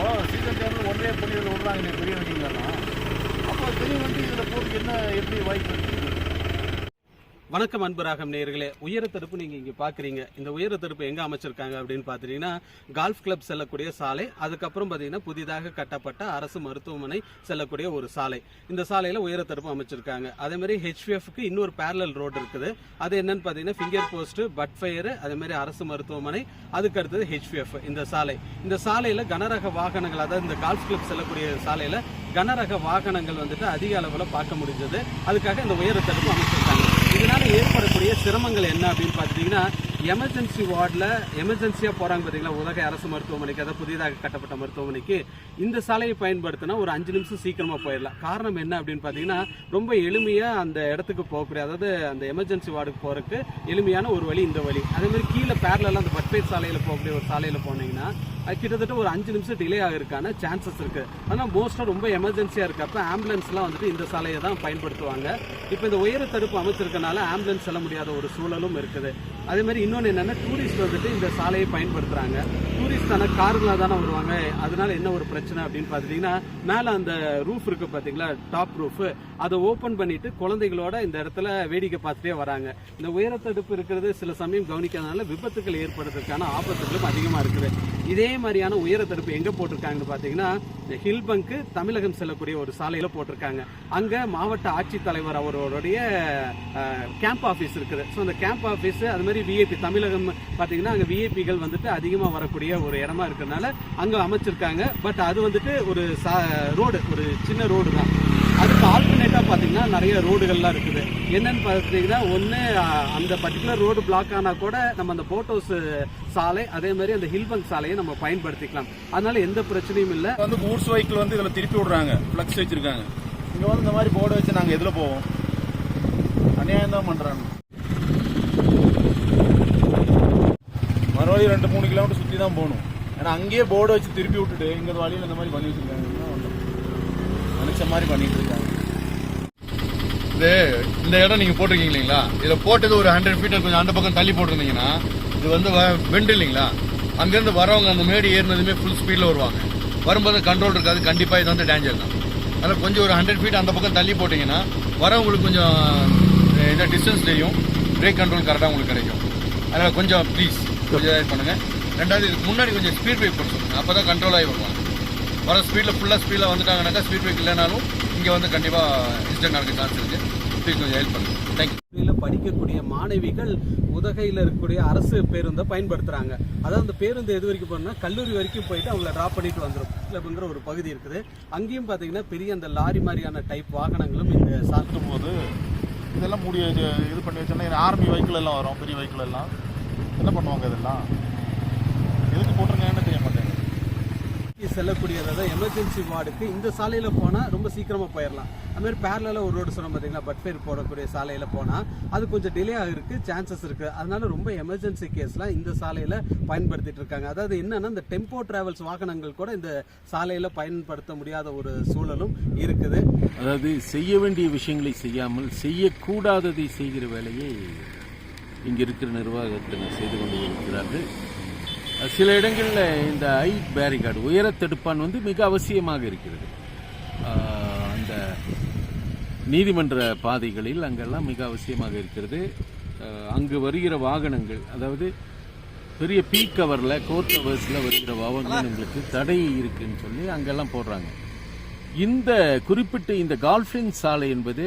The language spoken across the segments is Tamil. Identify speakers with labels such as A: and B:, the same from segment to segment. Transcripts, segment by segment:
A: இப்போ சீசன் டைமில் ஒன்றே பண்ணி இதில் விடுறாங்க பெரிய வண்டிங்களெல்லாம் அப்போ பெரிய வண்டி இதில் போகிறதுக்கு என்ன எப்படி வாய்ப்பு இருக்குது
B: வணக்கம் அன்பராகம் நேர்களே உயர தடுப்பு நீங்க இங்க பாக்குறீங்க. இந்த உயர தடுப்பு எங்க அமைச்சிருக்காங்க அப்படின்னு பாத்தீங்கன்னா கால்ஃப் கிளப் செல்லக்கூடிய சாலை அதுக்கப்புறம் பாத்தீங்கன்னா புதிதாக கட்டப்பட்ட அரசு மருத்துவமனை செல்லக்கூடிய ஒரு சாலை. இந்த சாலையில உயர தடுப்பு அமைச்சிருக்காங்க. அதே மாதிரி ஹெச்பிஎஃப்க்கு இன்னொரு பேரலல் ரோடு இருக்குது. அது என்னன்னு பாத்தீங்கன்னா ஃபிங்கர் போஸ்ட் பட் ஃபயர் அதே மாதிரி அரசு மருத்துவமனை அதுக்கு அடுத்தது ஹெச்பிஎஃப் இந்த சாலை. இந்த சாலையில கனரக வாகனங்கள் அதாவது இந்த கால்ஃப் கிளப் செல்லக்கூடிய சாலையில கனரக வாகனங்கள் வந்துட்டு அதிக அளவுல பார்க்க முடிஞ்சது. அதுக்காக இந்த உயர தடுப்பு அமைச்சிருக்காங்க. இதனால் ஏற்படக்கூடிய சிரமங்கள் என்ன அப்படின்னு பார்த்தீங்கன்னா எமர்ஜென்சி வார்டில் எமர்ஜென்சியாக போகிறாங்க பார்த்தீங்களா? உதகை அரசு மருத்துவமனைக்கு அதாவது புதிதாக கட்டப்பட்ட மருத்துவமனைக்கு. இந்த சாலையை பயன்படுத்தினா ஒரு அஞ்சு நிமிஷம் சீக்கிரமாக போயிடலாம். காரணம் என்ன அப்படின்னு பார்த்தீங்கன்னா ரொம்ப எளிமையாக அந்த இடத்துக்கு போகக்கூடிய அதாவது அந்த எமர்ஜென்சி வார்டுக்கு போகிறதுக்கு எளிமையான ஒரு வழி இந்த வழி. அதேமாதிரி கீழே பேரலாம் அந்த பட்பேட் சாலையில் போகக்கூடிய ஒரு சாலையில் போனீங்கன்னா கிட்டத்தட்ட ஒரு அஞ்சு நிமிஷம் டிலே ஆகிறதுக்கான சான்சஸ் இருக்குது ஆனால் மோஸ்ட்டாக ரொம்ப எமர்ஜென்சியாக இருக்கப்ப ஆம்புலன்ஸ்லாம் வந்துட்டு இந்த சாலையை தான் பயன்படுத்துவாங்க. இப்போ இந்த உயர தடுப்பு அமைச்சிருக்கனால ஆம்புலன்ஸ் செல்ல முடியாத ஒரு சூழலும் இருக்குது. அதே மாதிரி இன்னொன்று என்னென்னா டூரிஸ்ட் வந்துட்டு இந்த சாலையை பயன்படுத்துகிறாங்க டூரிஸ்ட் ஆனால் காருங்களா தானே வருவாங்க. அதனால என்ன ஒரு பிரச்சனை அப்படின்னு பார்த்துட்டிங்கன்னா மேலே அந்த ரூஃப் இருக்குது பார்த்தீங்களா? டாப் ரூஃபு அதை ஓப்பன் பண்ணிட்டு குழந்தைகளோட இந்த இடத்துல வேடிக்கை பார்த்துட்டே வராங்க. இந்த உயரத்தடுப்பு இருக்கிறது சில சமயம் கவனிக்காதனால விபத்துக்கள் ஏற்படுறதுக்கான ஆபத்துகளும் அதிகமாக இருக்குது. இதே மாதிரியான உயர தடுப்பு எங்கே போட்டிருக்காங்கன்னு பார்த்தீங்கன்னா இந்த ஹில் பங்கு தமிழகம் செல்லக்கூடிய ஒரு சாலையில் போட்டிருக்காங்க. அங்கே மாவட்ட ஆட்சித்தலைவர் அவர்களுடைய கேம்ப் ஆஃபீஸ் இருக்குது. ஸோ அந்த கேம்ப் ஆஃபீஸ் அது மாதிரி விஐபி தமிழகம் பார்த்தீங்கன்னா அங்கே விஐபிகள் வந்துட்டு அதிகமாக வரக்கூடிய ஒரு இடமா இருக்கிறதுனால அங்கே அமைச்சிருக்காங்க. பட் அது வந்துட்டு ஒரு ரோடு ஒரு சின்ன ரோடு தான். அதுக்கு கம்ப்ளீட்டாக பார்த்தீங்கன்னா நிறைய ரோடுகள்லாம் இருக்குது. என்னன்னு பார்த்தீங்கன்னா ஒன்று அந்த பர்டிகுலர் ரோடு பிளாக் ஆனால் கூட நம்ம அந்த போட்டோஸ் சாலை அதே மாதிரி அந்த ஹில்பங்க் சாலையை நம்ம பயன்படுத்திக்கலாம். அதனால எந்த பிரச்சனையும் இல்லை.
A: வந்து கூட்ஸ் வெஹிக்கிள் வந்து இதில் திருப்பி விடுறாங்க. ஃப்ளக்ஸ் வச்சிருக்காங்க. இங்கே வந்து இந்த மாதிரி போர்டு வச்சு நாங்கள் எதில் போவோம்? அநியாயம் தான் பண்ணுறாங்க மறுபடியும் ரெண்டு மூணு கிலோமீட்டர் சுற்றி தான் போகணும். ஏன்னா அங்கேயே போர்டு வச்சு திருப்பி விட்டுட்டு இங்கே வழியில் இந்த மாதிரி பண்ணி வச்சுருக்காங்க. நினச்ச மாதிரி பண்ணிட்டு இருக்காங்க.
C: இது இந்த இடம் நீங்க போட்டிருக்கீங்க இல்லைங்களா? இதில் போட்டது ஒரு ஹண்ட்ரட் ஃபீட்டர் கொஞ்சம் அந்த பக்கம் தள்ளி போட்டிருந்தீங்கன்னா இது வந்து வெண்டு இல்லைங்களா? அங்கிருந்து வரவங்க அந்த மேடு ஏறினதுமே ஃபுல் ஸ்பீடில் வருவாங்க. வரும்போது கண்ட்ரோல் இருக்காது. கண்டிப்பாக இது வந்து டேஞ்சர் தான். அதனால் கொஞ்சம் ஒரு ஹண்ட்ரட் ஃபீட் அந்த பக்கம் தள்ளி போட்டிங்கன்னா வரவங்களுக்கு கொஞ்சம் இந்த டிஸ்டன்ஸ் தெரியும் பிரேக் கண்ட்ரோல் கரெக்டாக உங்களுக்கு கிடைக்கும். அதனால் கொஞ்சம் ப்ளீஸ் கொஞ்சம் இது பண்ணுங்கள் ரெண்டாவது இதுக்கு முன்னாடி கொஞ்சம் ஸ்பீட் பிரேக் போட்டு சொல்லுங்கள் அப்போ தான் கண்ட்ரோல் ஆகி வருவாங்க. வர ஸ்பீடில் ஃபுல்லாக ஸ்பீடில் வந்துட்டாங்கனாக்கா ஸ்பீட் பிரேக் இல்லைனாலும் இங்கே வந்து கண்டிப்பாக இன்சிடென்ட் நடக்க சான்ஸ் இருக்கு. ப்ளீஸ் கொஞ்சம் ஹெல்ப் பண்ணுங்க. தேங்க்யூ
B: படிக்கக்கூடிய மாணவிகள் உதகையில் இருக்கக்கூடிய அரசு பேருந்தை பயன்படுத்துறாங்க. அதாவது அந்த பேருந்து எது வரைக்கும் போனா கல்லூரி வரைக்கும் போயிட்டு அவங்கள டிராப் பண்ணிட்டு வந்துடும் கிளப்ங்கிற ஒரு பகுதி இருக்குது. அங்கேயும் பாத்தீங்கன்னா பெரிய அந்த லாரி மாதிரியான டைப் வாகனங்களும் இந்த சாத்து
A: போது இதெல்லாம் மூடி இது இது பண்ணி வச்சோன்னா ஆர்மி வெஹிக்கிள் எல்லாம் வரும். பெரிய வெஹிக்கிள் எல்லாம். என்ன பண்ணுவாங்க இதெல்லாம்?
B: செல்லக்கூடியதாக அதாவது எமர்ஜென்சி வார்டுக்கு இந்த சாலையில் போனால் ரொம்ப சீக்கிரமாக போயிடலாம் அதுமாதிரி பேரலாக ஒரு ரோடு சொன்ன பார்த்தீங்கன்னா பட்ஃபேர் போடக்கூடிய சாலையில் போனால் அது கொஞ்சம் டிலே ஆகிருக்கு சான்சஸ் இருக்குது அதனால ரொம்ப எமர்ஜென்சி கேஸ்லாம் இந்த சாலையில் பயன்படுத்திட்டு இருக்காங்க. அதாவது என்னன்னா இந்த டெம்போ டிராவல்ஸ் வாகனங்கள் கூட இந்த சாலையில் பயன்படுத்த முடியாத ஒரு சூழலும் இருக்குது.
D: அதாவது செய்ய வேண்டிய விஷயங்களை செய்யாமல் செய்யக்கூடாததை செய்கிற வேலையை இங்கே இருக்கிற நிர்வாகத்தினர் செய்து கொண்டு இருக்கிறார்கள். சில இடங்களில் இந்த ஐ பேரிகார்டு உயர தடுப்பான் வந்து மிக அவசியமாக இருக்கிறது. அந்த நீதிமன்ற பாதைகளில் அங்கெல்லாம் மிக அவசியமாக இருக்கிறது. அங்கு வருகிற வாகனங்கள் அதாவது பெரிய பீக் கவரில் கோர்ட் கவர்ஸில் வருகிற வாகனங்களுக்கு தடை இருக்குன்னு சொல்லி அங்கெல்லாம் போடுறாங்க. இந்த குறிப்பிட்ட இந்த கால்ஃபின் சாலை என்பது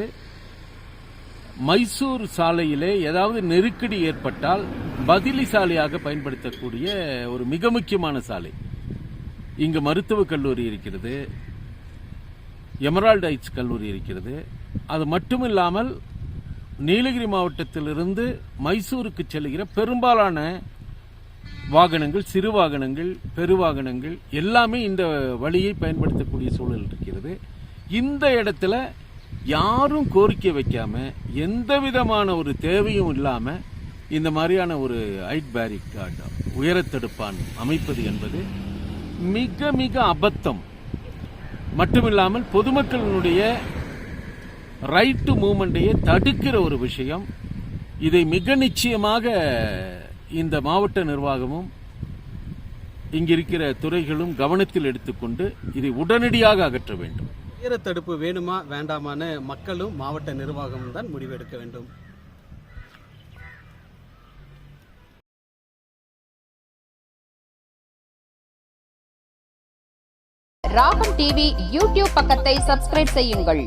D: மைசூர் சாலையிலே ஏதாவது நெருக்கடி ஏற்பட்டால் பதிலி சாலையாக பயன்படுத்தக்கூடிய ஒரு மிக முக்கியமான சாலை. இங்கு மருத்துவக் கல்லூரி இருக்கிறது எமரால்டு ஹைட்ஸ் கல்லூரி இருக்கிறது. அது மட்டுமில்லாமல் நீலகிரி மாவட்டத்திலிருந்து மைசூருக்கு செல்கிற பெரும்பாலான வாகனங்கள் சிறு வாகனங்கள் பெரு வாகனங்கள் எல்லாமே இந்த வழியை பயன்படுத்தக்கூடிய சூழல் இருக்கிறது. இந்த இடத்துல யாரும் கோரிக்கை வைக்காம எந்த விதமான ஒரு தேவையும் இல்லாம இந்த மாதிரியான ஒரு ஹைட் பேரிகார்டு உயரத்தடுப்பான் அமைப்பது என்பது மிக மிக அபத்தம். மட்டுமில்லாமல் பொதுமக்களினுடைய ரைட்டு மூமெண்டையே தடுக்கிற ஒரு விஷயம். இதை மிக நிச்சயமாக இந்த மாவட்ட நிர்வாகமும் இங்கிருக்கிற துறைகளும் கவனத்தில் எடுத்துக்கொண்டு இதை உடனடியாக அகற்ற வேண்டும்.
B: ஈரத்தடுப்பு வேணுமா வேண்டாமான்னு மக்களும் மாவட்ட நிர்வாகமும் தான் முடிவெடுக்க வேண்டும்.
E: ராகம் டிவி யூடியூப் பக்கத்தை சப்ஸ்கிரைப் செய்யுங்கள்.